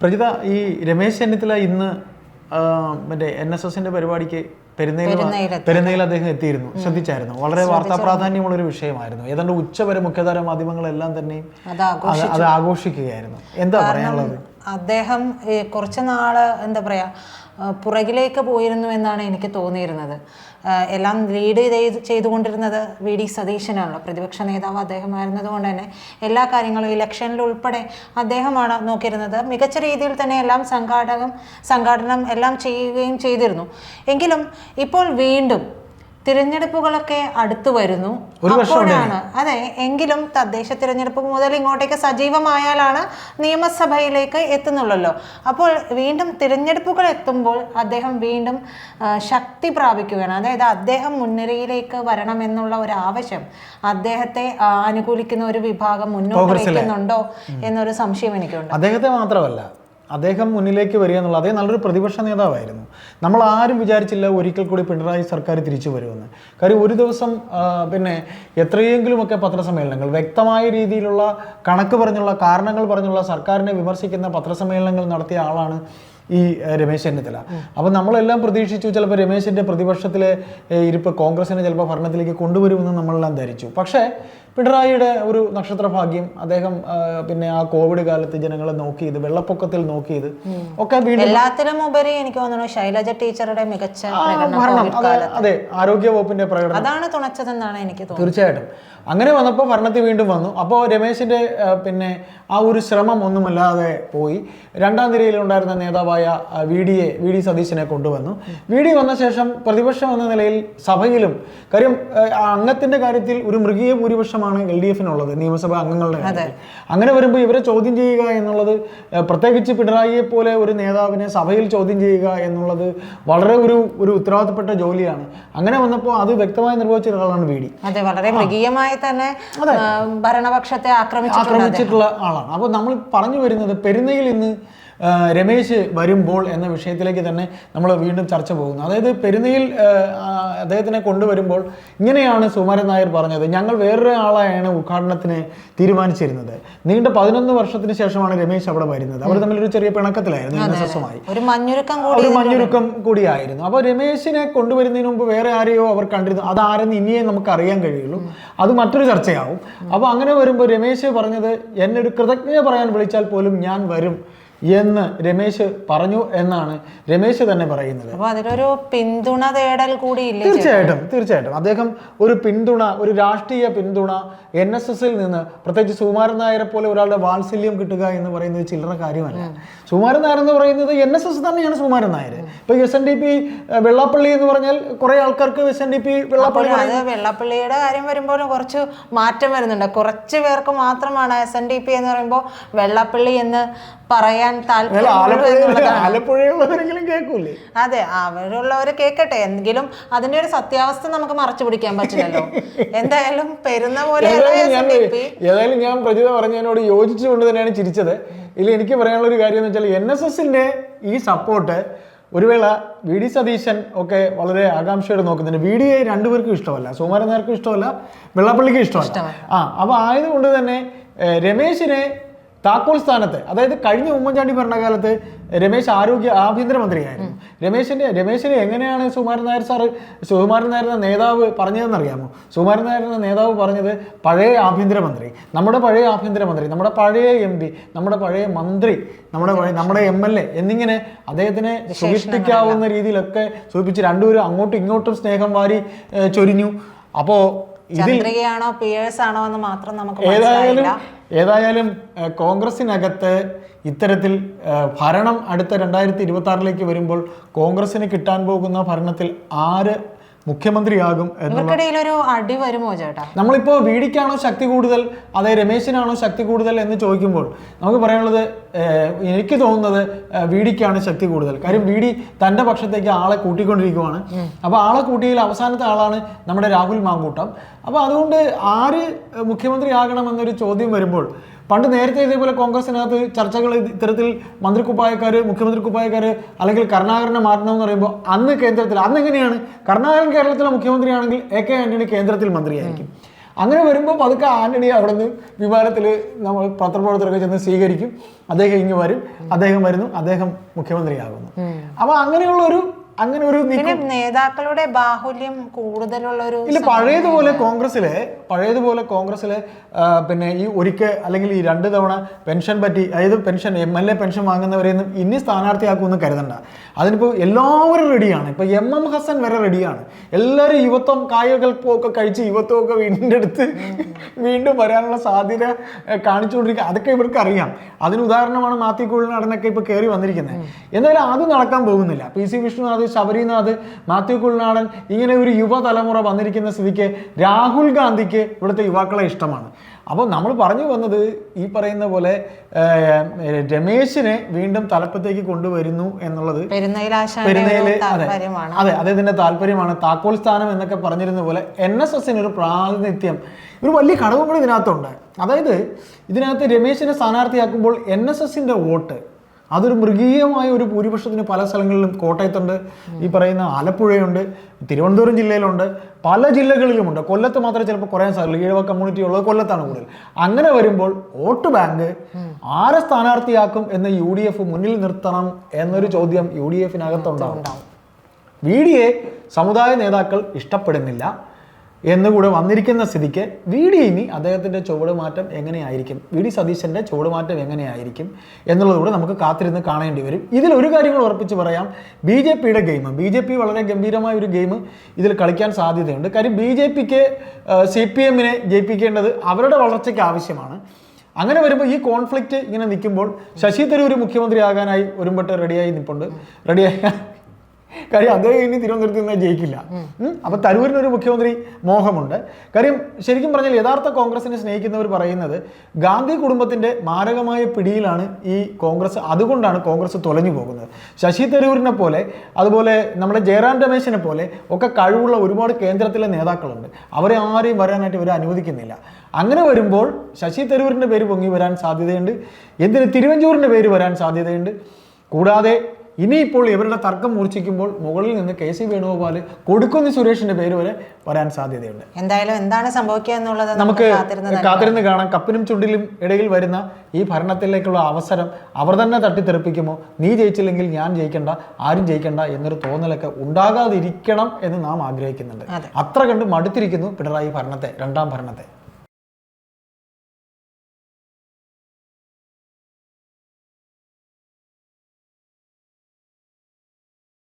പ്രജിത ഈ രമേശ് ചെന്നിത്തല ഇന്ന് മറ്റേ എൻ എസ് എസിന്റെ പരിപാടിക്ക് പെരുന്നയിൽ. പെരുന്നയിൽ അദ്ദേഹം എത്തിയിരുന്നു. ശ്രദ്ധിച്ചായിരുന്നു. വളരെ വാർത്താ പ്രാധാന്യമുള്ള ഒരു വിഷയമായിരുന്നു. ഏതാണ്ട് ഉച്ചവരെ മുഖ്യധാര മാധ്യമങ്ങളെല്ലാം തന്നെയും അത് ആഘോഷിക്കുകയായിരുന്നു. എന്താ പറയാനുള്ളത്? അദ്ദേഹം കുറച്ച് നാൾ എന്താ പറയുക പുറകിലേക്ക് പോയിരുന്നു എന്നാണ് എനിക്ക് തോന്നിയിരുന്നത്. എല്ലാം ലീഡ് ചെയ്ത് ചെയ്തുകൊണ്ടിരുന്നത് വി. ഡി. സതീശനാണല്ലോ. പ്രതിപക്ഷ നേതാവ് അദ്ദേഹമായിരുന്നതുകൊണ്ട് തന്നെ എല്ലാ കാര്യങ്ങളും ഇലക്ഷനിൽ ഉൾപ്പെടെ അദ്ദേഹമാണ് നോക്കിയിരുന്നത്. മികച്ച രീതിയിൽ തന്നെ എല്ലാം സംഘാടകം സംഘാടനം എല്ലാം ചെയ്യുകയും ചെയ്തിരുന്നു. എങ്കിലും ഇപ്പോൾ വീണ്ടും തിരഞ്ഞെടുപ്പുകളൊക്കെ അടുത്തു വരുന്നു. അപ്പോഴാണ് അതെ എങ്കിലും തദ്ദേശ തിരഞ്ഞെടുപ്പ് മുതൽ ഇങ്ങോട്ടേക്ക് സജീവമായാലാണ് നിയമസഭയിലേക്ക് എത്തുന്നുള്ളല്ലോ. അപ്പോൾ വീണ്ടും തിരഞ്ഞെടുപ്പുകൾ എത്തുമ്പോൾ അദ്ദേഹം വീണ്ടും ശക്തി പ്രാപിക്കുകയാണ്. അതായത് അദ്ദേഹം മുൻനിരയിലേക്ക് വരണമെന്നുള്ള ഒരു ആവശ്യം അദ്ദേഹത്തെ അനുകൂലിക്കുന്ന ഒരു വിഭാഗം മുന്നോട്ട് വയ്ക്കുന്നുണ്ടോ എന്നൊരു സംശയം എനിക്കുണ്ട്. അദ്ദേഹത്തെ മാത്രമല്ല അദ്ദേഹം മുന്നിലേക്ക് വരിക എന്നുള്ളത് അദ്ദേഹം നല്ലൊരു പ്രതിപക്ഷ നേതാവായിരുന്നു. നമ്മൾ ആരും വിചാരിച്ചില്ല ഒരിക്കൽ കൂടി പിണറായി സർക്കാർ തിരിച്ചു വരുമെന്ന്. കാര്യം ഒരു ദിവസം പിന്നെ എത്രയെങ്കിലുമൊക്കെ പത്രസമ്മേളനങ്ങൾ വ്യക്തമായ രീതിയിലുള്ള കണക്ക് പറഞ്ഞുള്ള കാരണങ്ങൾ പറഞ്ഞുള്ള സർക്കാരിനെ വിമർശിക്കുന്ന പത്രസമ്മേളനങ്ങൾ നടത്തിയ ആളാണ് ഈ രമേശ് ചെന്നിത്തല. അപ്പം നമ്മളെല്ലാം പ്രതീക്ഷിച്ചു ചിലപ്പോൾ രമേശിന്റെ പ്രതിപക്ഷത്തിലെ ഇരിപ്പ് കോൺഗ്രസിനെ ചിലപ്പോൾ ഭരണത്തിലേക്ക് കൊണ്ടുവരുമെന്ന് നമ്മളെല്ലാം ധരിച്ചു. പക്ഷേ പിണറായിയുടെ ഒരു നക്ഷത്ര ഭാഗ്യം അദ്ദേഹം പിന്നെ ആ കോവിഡ് കാലത്ത് ജനങ്ങളെ നോക്കിയത് വെള്ളപ്പൊക്കത്തിൽ നോക്കിയത് ഒക്കെ എല്ലാത്തിലും ഉപരി എനിക്ക് തോന്നുന്നു ശൈലജ ടീച്ചറുടെ മികച്ച അതെ ആരോഗ്യ വകുപ്പിന്റെ പ്രകടനം. അതാണ് തുണച്ചതെന്നാണ് എനിക്ക് തോന്നുന്നത്. തീർച്ചയായിട്ടും. അങ്ങനെ വന്നപ്പോൾ ഭരണത്തിൽ വീണ്ടും വന്നു. അപ്പോൾ രമേശിന്റെ പിന്നെ ആ ഒരു ശ്രമം ഒന്നുമല്ലാതെ പോയി. രണ്ടാം നിരയിലുണ്ടായിരുന്ന നേതാവായ V D A V D സതീശനെ കൊണ്ടുവന്നു. വി ഡി വന്ന ശേഷം പ്രതിപക്ഷം എന്ന നിലയിൽ സഭയിലും കാര്യം അംഗത്തിന്റെ കാര്യത്തിൽ ഒരു മൃഗീയ ഭൂരിപക്ഷമാണ് എൽ ഡി എഫിനുള്ളത് നിയമസഭാ അംഗങ്ങളുടെ കാര്യത്തിൽ. അങ്ങനെ വരുമ്പോൾ ഇവരെ ചോദ്യം ചെയ്യുക എന്നുള്ളത് പ്രത്യേകിച്ച് പിണറായിയെ പോലെ ഒരു നേതാവിനെ സഭയിൽ ചോദ്യം ചെയ്യുക എന്നുള്ളത് വളരെ ഒരു ഒരു ഉത്തരവാദിത്തപ്പെട്ട ജോലിയാണ്. അങ്ങനെ വന്നപ്പോൾ അത് വ്യക്തമായി നിർവഹിച്ച ഒരാളാണ് വി ഡി. അതെ വളരെ മൃഗീയമായി തന്നെ ഭരണപക്ഷത്തെ ആക്രമിച്ചിട്ടുള്ള ആളാണ്. അപ്പോൾ നമ്മൾ പറഞ്ഞു വരുന്നത് പെരുന്നയിൽ ഇന്ന് രമേശ് വരുമ്പോൾ എന്ന വിഷയത്തിലേക്ക് തന്നെ നമ്മൾ വീണ്ടും ചർച്ച പോകുന്നു. അതായത് പെരുന്നയിൽ അദ്ദേഹത്തിനെ കൊണ്ടുവരുമ്പോൾ ഇങ്ങനെയാണ് സുമാരൻ നായർ പറഞ്ഞത് ഞങ്ങൾ വേറൊരു ആളെയാണ് ഉദ്ഘാടനത്തിന് തീരുമാനിച്ചിരുന്നത്. നീണ്ട പതിനൊന്ന് വർഷത്തിന് ശേഷമാണ് രമേശ് അവിടെ വരുന്നത്. അവർ തമ്മിലൊരു ചെറിയ പിണക്കത്തിലായിരുന്നു എൻ എസ് എസുമായി ഒരു മഞ്ഞുരുക്കം കൂടി ഒരു മഞ്ഞുരുക്കം കൂടിയായിരുന്നു. അപ്പോൾ രമേശിനെ കൊണ്ടുവരുന്നതിന് മുമ്പ് വേറെ ആരെയോ അവർ കണ്ടിരുന്നു. അതാരെന്ന് ഇനിയേ നമുക്ക് അറിയാൻ കഴിയുള്ളൂ. അത് മറ്റൊരു ചർച്ചയാവും. അപ്പോൾ അങ്ങനെ വരുമ്പോൾ രമേശ് പറഞ്ഞത് എന്നെ ഒരു കൃതജ്ഞത പറയാൻ വിളിച്ചാൽ പോലും ഞാൻ വരും. എന്ന് രമേശ് പറഞ്ഞു എന്നാണ് രമേശ് തന്നെ പറയുന്നത്. അപ്പൊ അതിലൊരു പിന്തുണ തേടൽ കൂടി തീർച്ചയായിട്ടും തീർച്ചയായിട്ടും. അദ്ദേഹം ഒരു പിന്തുണ ഒരു രാഷ്ട്രീയ പിന്തുണ എൻ എസ് എസിൽ നിന്ന് പ്രത്യേകിച്ച് സുകുമാരൻ നായരെ പോലെ ഒരാളുടെ വാത്സല്യം കിട്ടുക എന്ന് പറയുന്നത് ചില്ലറ കാര്യമല്ല. സുകുമാരൻ നായർ എന്ന് പറയുന്നത് എൻ എസ് എസ് തന്നെയാണ് സുകുമാരൻ നായർ. ഇപ്പൊ S N D P Vellappally എന്ന് പറഞ്ഞാൽ കുറെ ആൾക്കാർക്ക് S N D P Vellappally വെള്ളാപ്പള്ളിയുടെ കാര്യം വരുമ്പോൾ കുറച്ച് മാറ്റം വരുന്നുണ്ട്. കുറച്ച് പേർക്ക് മാത്രമാണ് എസ് എൻ ഡി പി എന്ന് പറയുമ്പോൾ വെള്ളാപ്പള്ളി എന്ന് പറയാൻ താല്പര്യം അതെ അവരുള്ളവർ കേൾക്കട്ടെ. എങ്കിലും അതിന്റെ ഒരു സത്യാവസ്ഥ നമുക്ക് മറച്ചു പിടിക്കാൻ പറ്റില്ലല്ലോ. എന്തായാലും പെരുന്ന പോലെ ഏതായാലും ഞാൻ പ്രജിത പറഞ്ഞതിനോട് യോജിച്ചുകൊണ്ട് തന്നെയാണ് ചിരിച്ചത്. ഇല്ല എനിക്ക് പറയാനുള്ള ഒരു കാര്യം എന്ന് വെച്ചാൽ എൻ എസ് എസിന്റെ ഈ സപ്പോർട്ട് ഒരു വേള വി ഡി സതീശൻ ഒക്കെ വളരെ ആകാംക്ഷയോടെ നോക്കുന്നുണ്ട്. വി ഡിയെ രണ്ടുപേർക്കും ഇഷ്ടമല്ല. സുകുമാരൻ നായർക്കും ഇഷ്ടമല്ല. വെള്ളാപ്പള്ളിക്കും ഇഷ്ടമല്ല. ആ അപ്പോൾ ആയതുകൊണ്ട് തന്നെ രമേശിനെ താക്കോൽ സ്ഥാനത്ത് അതായത് കഴിഞ്ഞ ഉമ്മൻചാണ്ടി ഭരണകാലത്ത് രമേശ് ആരോഗ്യ ആഭ്യന്തരമന്ത്രിയായിരുന്നു. രമേശിന്റെ രമേശിനെ എങ്ങനെയാണ് സുകുമാരൻ നായർ സാറ് സുകുമാരൻ നായർ എന്ന നേതാവ് പറഞ്ഞതെന്ന് അറിയാമോ സുകുമാരൻ നായർ എന്ന നേതാവ് പറഞ്ഞത് പഴയ ആഭ്യന്തരമന്ത്രി നമ്മുടെ പഴയ ആഭ്യന്തരമന്ത്രി നമ്മുടെ പഴയ എം പി നമ്മുടെ പഴയ മന്ത്രി നമ്മുടെ നമ്മുടെ എം എൽ എ എന്നിങ്ങനെ അദ്ദേഹത്തിനെ സുഖിപ്പിക്കാവുന്ന രീതിയിലൊക്കെ സൂചിപ്പിച്ച് രണ്ടുപേരും അങ്ങോട്ടും ഇങ്ങോട്ടും സ്നേഹം വാരി ചൊരിഞ്ഞു. അപ്പോൾ ചന്ദ്രികയാണോ പിയേഴ്സ് ആണോ എന്ന് മാത്രം നമുക്ക് ഏതായാലും ഏതായാലും കോൺഗ്രസിനകത്ത് ഇത്തരത്തിൽ ഭരണം അടുത്ത രണ്ടായിരത്തി ഇരുപത്തി ആറിലേക്ക് വരുമ്പോൾ കോൺഗ്രസിന് കിട്ടാൻ പോകുന്ന ഭരണത്തിൽ ആര് മുഖ്യമന്ത്രിയാകും ഒരു അടി വരുമോ ചേട്ടാ? നമ്മളിപ്പോ വീടിക്കാണോ ശക്തി കൂടുതൽ അതേ രമേശിനാണോ ശക്തി കൂടുതൽ എന്ന് ചോദിക്കുമ്പോൾ നമുക്ക് പറയാനുള്ളത് എനിക്ക് തോന്നുന്നത് വീടിക്കാണ് ശക്തി കൂടുതൽ. കാര്യം വീടി തന്റെ പക്ഷത്തേക്ക് ആളെ കൂട്ടിക്കൊണ്ടിരിക്കുവാണ്. അപ്പൊ ആളെ കൂട്ടിയിൽ അവസാനത്തെ ആളാണ് നമ്മുടെ രാഹുൽ മാങ്കൂട്ടം. അപ്പൊ അതുകൊണ്ട് ആര് മുഖ്യമന്ത്രി ആകണം മുഖ്യമന്ത്രിയാകണമെന്നൊരു ചോദ്യം വരുമ്പോൾ പണ്ട് നേരത്തെ ഇതേപോലെ കോൺഗ്രസിനകത്ത് ചർച്ചകൾ ഇത്തരത്തിൽ മന്ത്രി കുപ്പായക്കാർ മുഖ്യമന്ത്രി കുപ്പായക്കാർ അല്ലെങ്കിൽ കരുണാകരനെ മാറ്റണമെന്ന് പറയുമ്പോൾ അന്ന് കേന്ദ്രത്തിൽ അന്ന് എങ്ങനെയാണ്? കരുണാകരൻ കേരളത്തിലെ മുഖ്യമന്ത്രിയാണെങ്കിൽ എ കെ ആന്റണി കേന്ദ്രത്തിൽ മന്ത്രിയായിരിക്കും. അങ്ങനെ വരുമ്പോൾ പതുക്കെ ആന്റണി അവിടെ നിന്ന് വിമാനത്തിൽ നമ്മൾ പത്രപ്രവർത്തകരൊക്കെ ചെന്ന് സ്വീകരിക്കും. അദ്ദേഹം ഇങ്ങ് വരും. അദ്ദേഹം വരുന്നു. അദ്ദേഹം മുഖ്യമന്ത്രിയാകുന്നു. അപ്പൊ അങ്ങനെയുള്ള ഒരു അങ്ങനെ ഒരു നേതാക്കളുടെ ബാഹുല്യം കൂടുതലുള്ള ഒരു ഇല്ല പഴയതുപോലെ കോൺഗ്രസ്സിലെ പഴയതുപോലെ കോൺഗ്രസ്സിലെ പിന്നെ ഈ ഒരിക്കൽ അല്ലെങ്കിൽ ഈ രണ്ട് തവണ പെൻഷൻ പറ്റി അതായത് pension M L A pension വാങ്ങുന്നവരെയൊന്നും ഇനി സ്ഥാനാർത്ഥിയാക്കുമെന്ന് കരുതണ്ട. അതിനിപ്പോൾ എല്ലാവരും റെഡിയാണ്. ഇപ്പോൾ എം എം ഹസൻ വരെ റെഡിയാണ്. എല്ലാവരും യുവത്വം കായകൽപ്പമൊക്കെ കഴിച്ച് യുവത്വമൊക്കെ വീണ്ടെടുത്ത് വീണ്ടും വരാനുള്ള സാധ്യത കാണിച്ചുകൊണ്ടിരിക്കുക അതൊക്കെ ഇവർക്ക് അറിയാം. അതിന് ഉദാഹരണമാണ് മാത്യു കുഴൽനാടനൊക്കെ ഇപ്പോൾ കയറി വന്നിരിക്കുന്നത്. എന്തായാലും അത് നടക്കാൻ പോകുന്നില്ല. പി സി വിഷ്ണുനാഥ് ശബരിനാഥ് മാത്യു കുൽനാടൻ ഇങ്ങനെ ഒരു യുവതലമുറ വന്നിരിക്കുന്ന സ്ഥിതിക്ക് രാഹുൽ ഗാന്ധിക്ക് ഇവിടുത്തെ യുവാക്കളെ ഇഷ്ടമാണ്. അപ്പോൾ നമ്മൾ പറഞ്ഞു വന്നത് ഈ പറയുന്ന പോലെ രമേശിനെ വീണ്ടും തലപ്പത്തേക്ക് കൊണ്ടുവരുന്നു എന്നുള്ളത് പെരുന്നയിലെ അതെ അദ്ദേഹത്തിന്റെ താല്പര്യമാണ്. താക്കോൽ സ്ഥാനം എന്നൊക്കെ പറഞ്ഞിരുന്ന പോലെ എൻ എസ് എസിന് ഒരു പ്രാതിനിധ്യം ഒരു വലിയ ഘടകം കൂടി ഇതിനകത്തുണ്ട്. അതായത് ഇതിനകത്ത് രമേശിനെ സ്ഥാനാർത്ഥിയാക്കുമ്പോൾ എൻ എസ് എസിന്റെ വോട്ട് അതൊരു മൃഗീയമായ ഒരു ഭൂരിപക്ഷത്തിന് പല സ്ഥലങ്ങളിലും കോട്ടയത്തുണ്ട്. ഈ പറയുന്ന ആലപ്പുഴയുണ്ട് തിരുവനന്തപുരം ജില്ലയിലുണ്ട് പല ജില്ലകളിലുമുണ്ട്. കൊല്ലത്ത് മാത്രമേ ചിലപ്പോൾ കുറയാൻ സാധിക്കുള്ളൂ. ഈഴവ കമ്മ്യൂണിറ്റി ഉള്ളത് കൊല്ലത്താണ് കൂടുതൽ. അങ്ങനെ വരുമ്പോൾ വോട്ട് ബാങ്ക് ആരെ സ്ഥാനാർത്ഥിയാക്കും എന്ന് യു ഡി എഫ് മുന്നിൽ നിർത്തണം എന്നൊരു ചോദ്യം യു ഡി എഫിനകത്തുണ്ടാവും വി ഡി എ സമുദായ നേതാക്കൾ ഇഷ്ടപ്പെടുന്നില്ല. എന്നുകൂടെ വന്നിരിക്കുന്ന സ്ഥിതിക്ക് വി ഡി ഇനി അദ്ദേഹത്തിന്റെ ചുവടുമാറ്റം എങ്ങനെയായിരിക്കും? വി ഡി സതീശന്റെ ചുവടുമാറ്റം എങ്ങനെയായിരിക്കും? എന്നുള്ളതുകൂടെ നമുക്ക് കാത്തിരുന്ന് കാണേണ്ടി വരും. ഇതിൽ ഒരു കാര്യങ്ങൾ ഉറപ്പിച്ച് പറയാം. ബി ജെ പിയുടെ ഗെയിം ബി ജെ പി വളരെ ഗംഭീരമായ ഒരു ഗെയിം ഇതിൽ കളിക്കാൻ സാധ്യതയുണ്ട്. കാര്യം ബി ജെ പിക്ക് സി പി എമ്മിനെ ജയിപ്പിക്കേണ്ടത് അവരുടെ വളർച്ചയ്ക്ക് ആവശ്യമാണ്. അങ്ങനെ വരുമ്പോൾ ഈ കോൺഫ്ലിക്റ്റ് ഇങ്ങനെ നിൽക്കുമ്പോൾ ശശി തരൂർ മുഖ്യമന്ത്രി ആകാനായി ഒരുമ്പട്ട് റെഡിയായി നിൽപ്പുണ്ട് റെഡിയായി കാര്യം അദ്ദേഹം ഇനി തിരുവനന്തപുരത്ത് നിന്ന് ജയിക്കില്ല. ഉം. അപ്പൊ തരൂരിന് ഒരു മുഖ്യമന്ത്രി മോഹമുണ്ട്. കാര്യം ശരിക്കും പറഞ്ഞാൽ യഥാർത്ഥ കോൺഗ്രസിനെ സ്നേഹിക്കുന്നവർ പറയുന്നത് ഗാന്ധി കുടുംബത്തിന്റെ മാരകമായ പിടിയിലാണ് ഈ കോൺഗ്രസ് അതുകൊണ്ടാണ് കോൺഗ്രസ് തൊലഞ്ഞു പോകുന്നത്. ശശി തരൂരിനെ പോലെ അതുപോലെ നമ്മുടെ ജയറാം രമേശിനെ പോലെ ഒക്കെ കഴിവുള്ള ഒരുപാട് കേന്ദ്രത്തിലെ നേതാക്കളുണ്ട്. അവരെ ആരെയും വരാനായിട്ട് ഇവരെ അനുവദിക്കുന്നില്ല. അങ്ങനെ വരുമ്പോൾ ശശി തരൂരിന്റെ പേര് പൊങ്ങി വരാൻ സാധ്യതയുണ്ട്. എന്തിന്? തിരുവഞ്ചൂരിന്റെ പേര് വരാൻ സാധ്യതയുണ്ട്. കൂടാതെ ഇനിയിപ്പോൾ ഇവരുടെ തർക്കം മൂർച്ഛിക്കുമ്പോൾ മുകളിൽ നിന്ന് കെ സി വേണുഗോപാൽ കൊടുക്കുന്ന സുരേഷിന്റെ പേര് വരെ വരാൻ സാധ്യതയുണ്ട്. എന്തായാലും എന്താണ് സംഭവിക്കുക എന്നുള്ളത് നമുക്ക് കാത്തിരുന്ന് കാണാം. കപ്പിനും ചുണ്ടിലും ഇടയിൽ വരുന്ന ഈ ഭരണത്തിലേക്കുള്ള അവസരം അവർ തന്നെ തട്ടിത്തെറിപ്പിക്കുമോ? നീ ജയിച്ചില്ലെങ്കിൽ ഞാൻ ജയിക്കണ്ട ആരും ജയിക്കണ്ട എന്നൊരു തോന്നലൊക്കെ ഉണ്ടാകാതിരിക്കണം എന്ന് നാം ആഗ്രഹിക്കുന്നുണ്ട്. അത്ര കണ്ട് മടുത്തിരിക്കുന്നു പിണറായി ഭരണത്തെ രണ്ടാം ഭരണത്തെ.